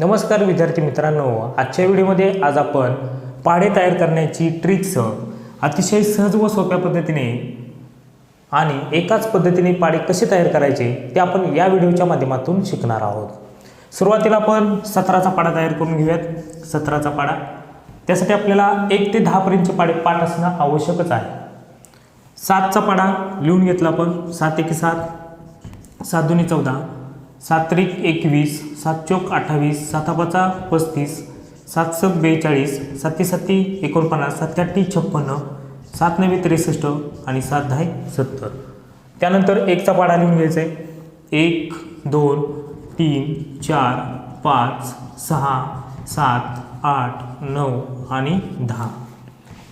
नमस्कार विद्यार्थी मित्रांनो आजच्या व्हिडिओमध्ये आज आपण पाढे तयार करण्याची ट्रिक्स अतिशय सहज व सोप्या पद्धतीने आणि एकाच पद्धतीने पाढे कसे तयार करायचे ते आपण या व्हिडिओच्या माध्यमातून शिकणार आहोत. सुरुवातीला आपण सतराचा पाडा तयार करून घेऊयात. सतराचा पाडा. त्यासाठी आपल्याला एक ते दहापर्यंतचे पाडे पाठ असणं आवश्यकच आहे. सातचा पाडा लिहून घेतला आपण. सात एके सात. सात दोन्ही चौदा. सात्रिक एकवीस सात चौक अठ्ठावीस सातापाचा पस्तीस सात सक बेचाळीस साती साती एकोणपन्नास सत्याऐंशी छप्पन्न सात नव्वे त्रेसष्ट आणि सात दहा सत्तर. त्यानंतर एकचा पाडा लिहून घ्यायचा आहे. एक दोन तीन चार पाच सहा सात आठ नऊ आणि दहा.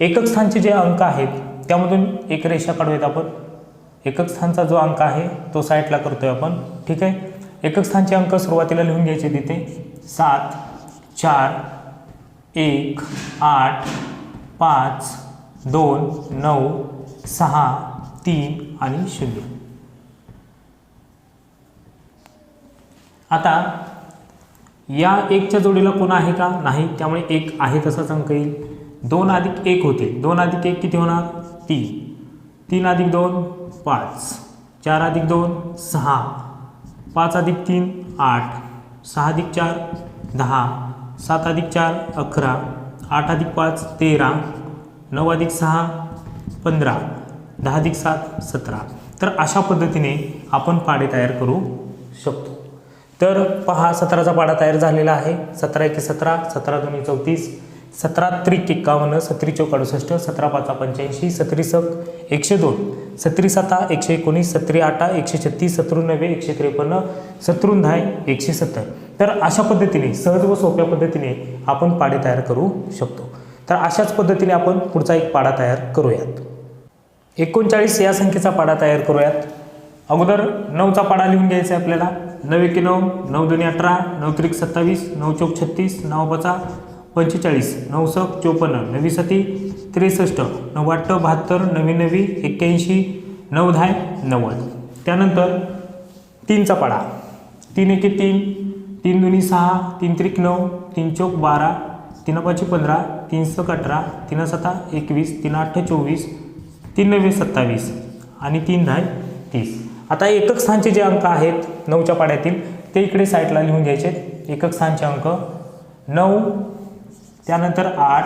एकक स्थानचे जे अंक आहेत त्यामधून एक रेषा काढूयात आपण. एकक स्थानचा जो अंक आहे तो साईडला करतोय आपण. ठीक आहे? एकक स्थानचे अंक सुरुवातीला लिहून घ्यायचे तिथे. सात चार एक आठ पाच दोन नऊ सहा तीन आणि शून्य. आता या एकच्या जोडीला कोण आहे का? नाही त्यामुळे एक आहे तसाच अंक येईल. दोन अधिक एक होते. दोन अधिक एक किती होणार? तीन. तीन अधिक दोन पाच. चार अधिक दोन सहा. पाच अधिक तीन आठ. सहा अधिक चार दहा. सात अधिक चार अकरा. आठ अधिक पाच तेरा. नऊ अधिक सहा पंधरा. दहा अधिक सात सतरा. तर अशा पद्धतीने आपण पाडे तयार करू शकतो. तर पहा सतराचा पाडा तयार झालेला आहे. सतरा एके सतरा सतरा दोन्ही चौतीस. सतरा त्रिक एक्कावन्न सत्री चौक अडुसष्ट सतरा पाचा पंच्याऐंशी सत्री सक एकशे दोन सत्री साता एकशे एकोणीस सत्री आठा एकशे छत्तीस सतरून नव्हे एकशे त्रेपन्न सतरून दहा एकशे सत्तर. तर अशा पद्धतीने सहज व सोप्या पद्धतीने आपण पाडे तयार करू शकतो. तर अशाच पद्धतीने आपण पुढचा एक पाडा तयार करूयात. एकोणचाळीस या संख्येचा पाडा तयार करूयात. अगोदर नऊचा पाडा लिहून घ्यायचा आहे आपल्याला. नऊ एके नऊ नऊ दोन्ही अठरा नऊ त्रिक सत्तावीस नऊ चौक छत्तीस नऊ पाचा पंचेचाळीस नऊ चोपन्न नवी सती त्रेसष्ट नव्वाट्ट बहात्तर नवी नवी एक्क्याऐंशी नऊ धाय नव्वद. त्यानंतर तीनचा पाडा. तीन एके तीन तीन दोन्ही सहा तीन त्रिक नऊ तीन चौक बारा तीन पाचशे पंधरा तीन सक अठरा तीन सता एकवीस तीन आठ चोवीस तीन नव्वे सत्तावीस आणि तीन दहा तीस. आता एकक स्थानचे जे अंक आहेत नऊच्या पाड्यातील ते इकडे साईडला लिहून घ्यायचे. एकक स्थानचे अंक नऊ त्यानंतर आठ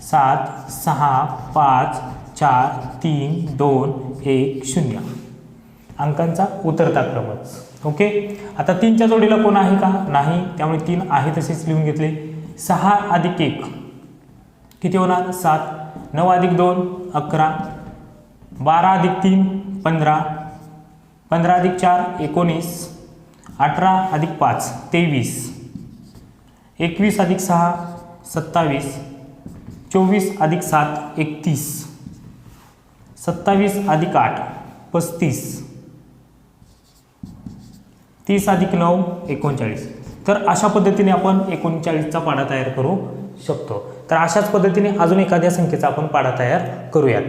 सात सहा पाच चार तीन दोन एक शून्य. अंकांचा उतरता क्रमच ओके? आता तीनच्या जोडीला कोण आहे का? नाही. त्यामुळे तीन आहे तसेच लिहून घेतले. सहा अधिक एक. किती होणार? सात. नऊ अधिक दोन अकरा. बारा अधिक तीन पंधरा. पंधरा अधिक चार एकोणीस. अठरा अधिक पाच तेवीस. एकवीस अधिक सहा सत्तावीस चोवीस अधिक सात एकतीस. सत्तावीस अधिक आठ पस्तीस. तीस अधिक नऊ एकोणचाळीस. तर अशा पद्धतीने आपण एकोणचाळीसचा पाडा तयार करू शकतो. तर अशाच पद्धतीने अजून एखाद्या संख्येचा आपण पाडा तयार करूयात.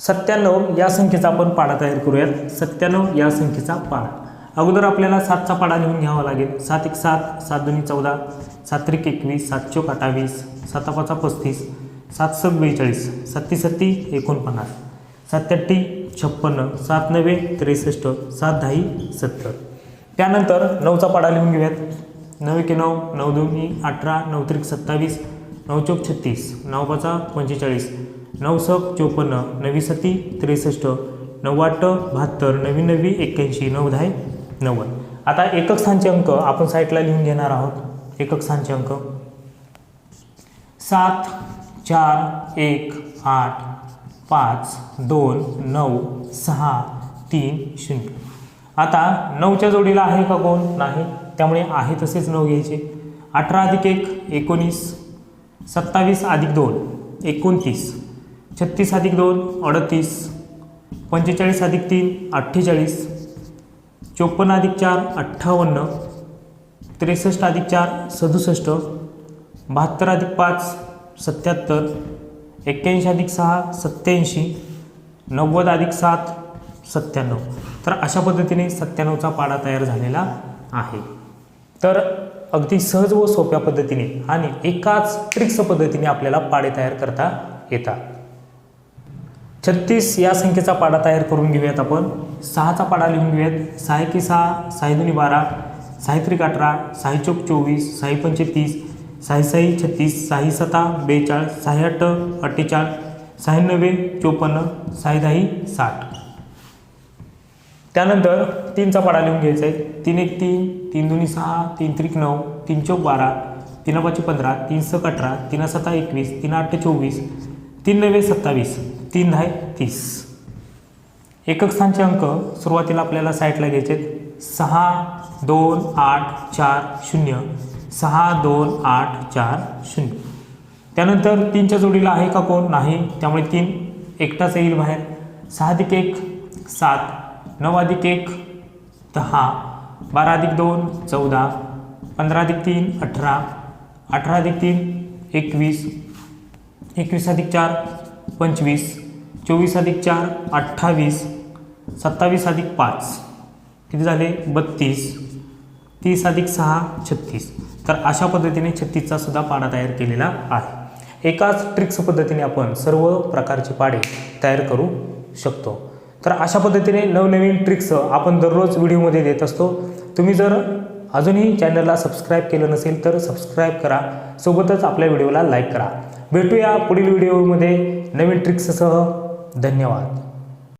सत्त्याण्णव या संख्येचा आपण पाडा तयार करूयात. सत्त्याण्णव या संख्येचा पाडा. अगोदर आपल्याला सातचा पाडा लिहून घ्यावा लागेल. सात एक सात सात दोन्ही चौदा सात त्रिक एकवीस सात चौक अठ्ठावीस सातापाचा पस्तीस सात सक बेचाळीस सत्ती सत्ती एकोणपन्नास सत्याऐंशी छप्पन्न सात नव्वे त्रेसष्ट सात दहाही सत्तर. त्यानंतर नऊचा पाडा लिहून घेऊयात. नऊ एके नऊ नऊ दोन्ही अठरा नऊ त्रिक सत्तावीस नऊ चौक छत्तीस नऊ पाचा पंचेचाळीस नऊ सक चोपन्न नवी सती त्रेसष्ट नऊ आठ बहात्तर नवी नवी एक्क्याऐंशी नऊ दहा नव्वद. आता एकक स्थानचे अंक आपण साईटला लिहून घेणार आहोत. एकक स्थानचे अंक. सात चार एक आठ पाच दोन नऊ सहा तीन शून्य. आता नऊच्या जोडीला आहे का कोण? नाही. त्यामुळे आहे तसेच नऊ घ्यायचे. अठरा अधिक एक एकोणीस. सत्तावीस अधिक दोन एकोणतीस. छत्तीस अधिक दोन अडतीस. पंचेचाळीस अधिक तीन अठ्ठेचाळीस. चोपन्न अधिक चार अठ्ठावन्न. त्रेसष्ट अधिक चार सदुसष्ट. बहात्तर अधिक पाच सत्याहत्तर. एक्क्याऐंशी अधिक सहा सत्याऐंशी नव्वद अधिक सात सत्त्याण्णव. तर अशा पद्धतीने सत्त्याण्णवचा पाडा तयार झालेला आहे. तर अगदी सहज व सोप्या पद्धतीने आणि एकाच ट्रिक्स पद्धतीने आपल्याला पाडे तयार करता येतात. छत्तीस या संख्येचा पाडा तयार करून घेऊयात आपण. सहाचा पाडा लिहून घेऊयात. सहा एकी सहा सहा दोन्ही बारा सहा त्रिक अठरा साई चौक चोवीस सहा पंचे तीस सहा सही छत्तीस साई सता बेचाळीस सहा अठ अठ्ठेचाळीस सहा नव्वे चोपन्न सहा दहाही साठ. त्यानंतर तीनचा पाडा लिहून घ्यायचा आहे. तीन एक तीन तीन दोन्ही सहा तीन त्रिक नऊ तीन चौक बारा तीन पाचशे पंधरा तीन सक अठरा तीन सत्ता एकवीस तीन आठ चोवीस तीन नव्वे सत्तावीस तीन दहा तीस. एकक स्थानचे अंक सुरुवातीला आपल्याला साईटला घ्यायचे आहेत. सहा दोन आठ चार शून्य. सहा दोन आठ चार शून्य. त्यानंतर तीनच्या जोडीला आहे का कोण? नाही. त्यामुळे तीन एकटाच येईल बाहेर. सहा अधिक एक सात. नऊ अधिक एक दहा. बारा अधिक दोन चौदा. पंधरा अधिक तीन अठरा. अठरा अधिक तीन एकवीस. एकवीस अधिक चार पंचवीस. चोवीस अधिक चार अठ्ठावीस. सत्तावीस अधिक पाच. किती झाले? बत्तीस. तीस अधिक सहा छत्तीस. तर अशा पद्धतीने छत्तीसचा सुद्धा पाडा तयार केलेला आहे. एकाच ट्रिक्स पद्धतीने आपण सर्व प्रकारचे पाडे तयार करू शकतो. तर अशा पद्धतीने नवनवीन ट्रिक्स आपण दररोज व्हिडिओमध्ये देत असतो. तुम्ही जर अजूनही चॅनलला सबस्क्राईब केलं नसेल तर सबस्क्राईब करा. सोबतच आपल्या व्हिडिओला लाईक करा. भेटूया पुढील व्हिडिओमध्ये नवीन ट्रिक्ससह धन्यवाद.